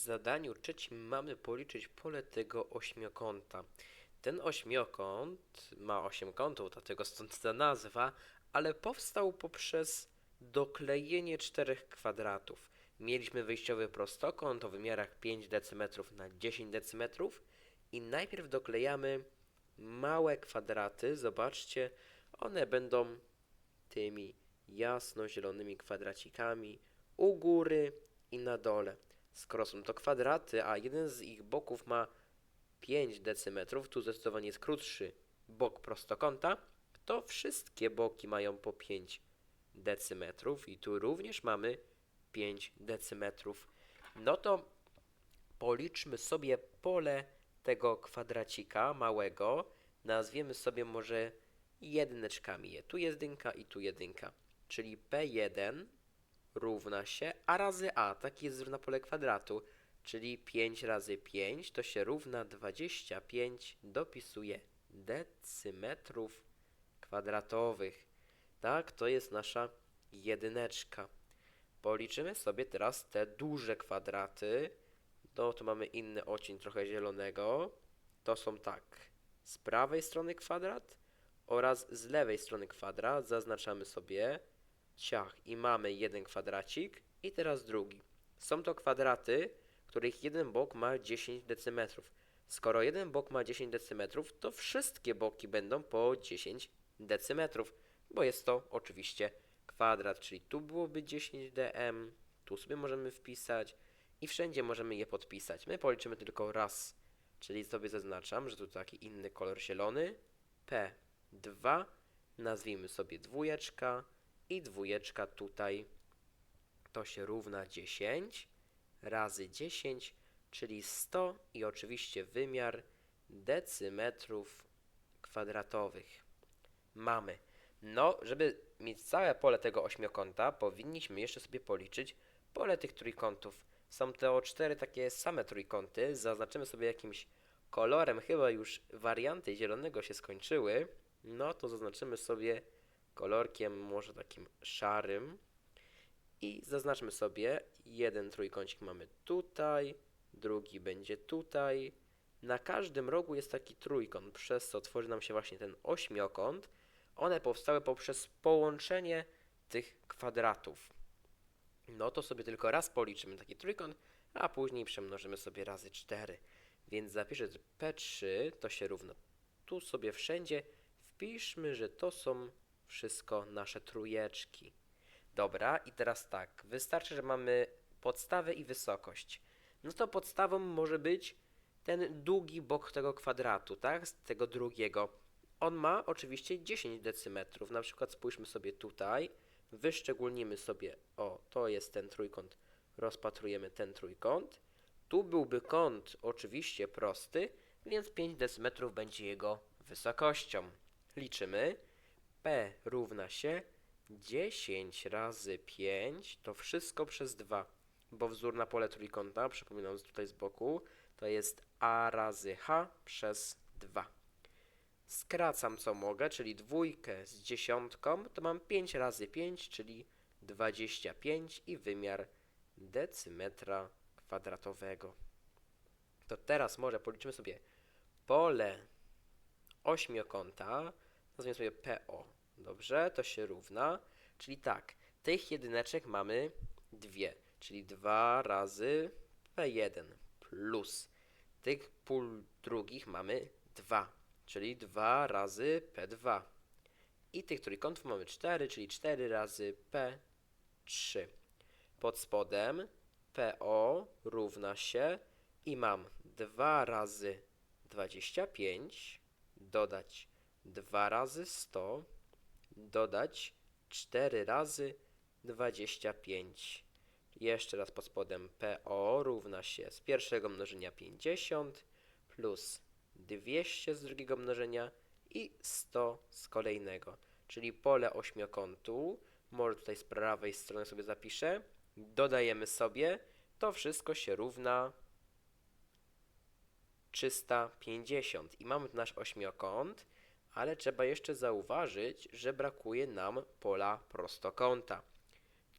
zadaniu trzecim mamy policzyć pole tego ośmiokąta. Ten ośmiokąt ma 8 kątów, dlatego stąd ta nazwa, ale powstał poprzez doklejenie czterech kwadratów. Mieliśmy wyjściowy prostokąt o wymiarach 5 dm na 10 dm i najpierw doklejamy małe kwadraty. Zobaczcie, one będą tymi jasno-zielonymi kwadracikami u góry i na dole. Skoro są to kwadraty, a jeden z ich boków ma 5 decymetrów, tu zdecydowanie jest krótszy bok prostokąta, to wszystkie boki mają po 5 decymetrów i tu również mamy 5 decymetrów. No to policzmy sobie pole tego kwadracika małego. Nazwiemy sobie może jedyneczkami je. Tu jest dynka i tu jedynka. Czyli P1 równa się A razy A, taki jest wzór na pole kwadratu, czyli 5 razy 5 to się równa 25, dopisuje decymetrów kwadratowych. Tak, to jest nasza jedyneczka. Policzymy sobie teraz te duże kwadraty. No to mamy inny odcień trochę zielonego. To są tak, z prawej strony kwadrat oraz z lewej strony kwadrat. Zaznaczamy sobie ciach i mamy jeden kwadracik i teraz drugi. Są to kwadraty, których jeden bok ma 10 decymetrów. Skoro jeden bok ma 10 decymetrów, to wszystkie boki będą po 10 decymetrów, bo jest to oczywiście kwadrat, czyli tu byłoby 10 dm, tu sobie możemy wpisać i wszędzie możemy je podpisać. My policzymy tylko raz, czyli sobie zaznaczam, że tu taki inny kolor zielony, P2, nazwijmy sobie dwójeczka i dwójeczka tutaj to się równa 10 razy 10, czyli 100 i oczywiście wymiar decymetrów kwadratowych. Mamy. No, żeby mieć całe pole tego ośmiokąta, powinniśmy jeszcze sobie policzyć pole tych trójkątów. Są to cztery takie same trójkąty. Zaznaczymy sobie jakimś kolorem. Chyba już warianty zielonego się skończyły. No to zaznaczymy sobie kolorkiem może takim szarym. I zaznaczmy sobie jeden trójkącik mamy tutaj, drugi będzie tutaj. Na każdym rogu jest taki trójkąt, przez co tworzy nam się właśnie ten ośmiokąt. One powstały poprzez połączenie tych kwadratów. No to sobie tylko raz policzymy taki trójkąt, a później przemnożymy sobie razy 4. Więc zapiszę, że P3 to się równa. Tu sobie wszędzie wpiszmy, że to są wszystko nasze trójeczki. Dobra, i teraz tak, wystarczy, że mamy podstawę i wysokość. No to podstawą może być ten długi bok tego kwadratu, tak? Z tego drugiego. On ma oczywiście 10 decymetrów. Na przykład spójrzmy sobie tutaj, wyszczególnimy sobie, o, to jest ten trójkąt, rozpatrujemy ten trójkąt. Tu byłby kąt oczywiście prosty, więc 5 decymetrów będzie jego wysokością. Liczymy. P równa się 10 razy 5 to wszystko przez 2, bo wzór na pole trójkąta, przypominam tutaj z boku, to jest a razy h przez 2. Skracam co mogę, czyli dwójkę z dziesiątką, to mam 5 razy 5, czyli 25 i wymiar decymetra kwadratowego. To teraz może policzymy sobie pole ośmiokąta, nazwijmy sobie PO. Dobrze, to się równa. Czyli tak, tych jedyneczek mamy dwie, czyli 2 razy P1 plus tych pól drugich mamy 2, czyli 2 razy P2. I tych trójkątów mamy 4, czyli 4 razy P3. Pod spodem PO równa się i mam 2 razy 25 dodać 2 razy 100 dodać 4 razy 25. Jeszcze raz pod spodem PO równa się z pierwszego mnożenia 50 plus 200 z drugiego mnożenia i 100 z kolejnego. Czyli pole ośmiokątu, może tutaj z prawej strony sobie zapiszę, dodajemy sobie, to wszystko się równa 350 i mamy nasz ośmiokąt ale trzeba jeszcze zauważyć, że brakuje nam pola prostokąta.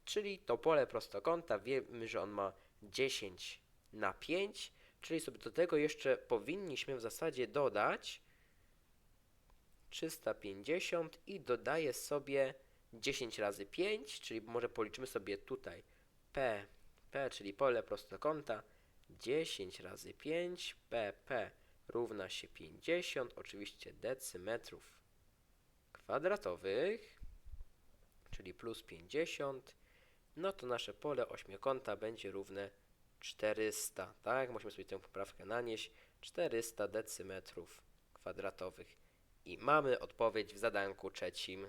Czyli to pole prostokąta wiemy, że on ma 10 na 5, czyli sobie do tego jeszcze powinniśmy w zasadzie dodać 350 i dodaję sobie 10 razy 5, czyli może policzymy sobie tutaj P, P, czyli pole prostokąta, 10 razy 5, PP równa się 50, oczywiście decymetrów kwadratowych, czyli plus 50, no to nasze pole ośmiokąta będzie równe 400, tak? Musimy sobie tę poprawkę nanieść, 400 decymetrów kwadratowych. I mamy odpowiedź w zadanku trzecim.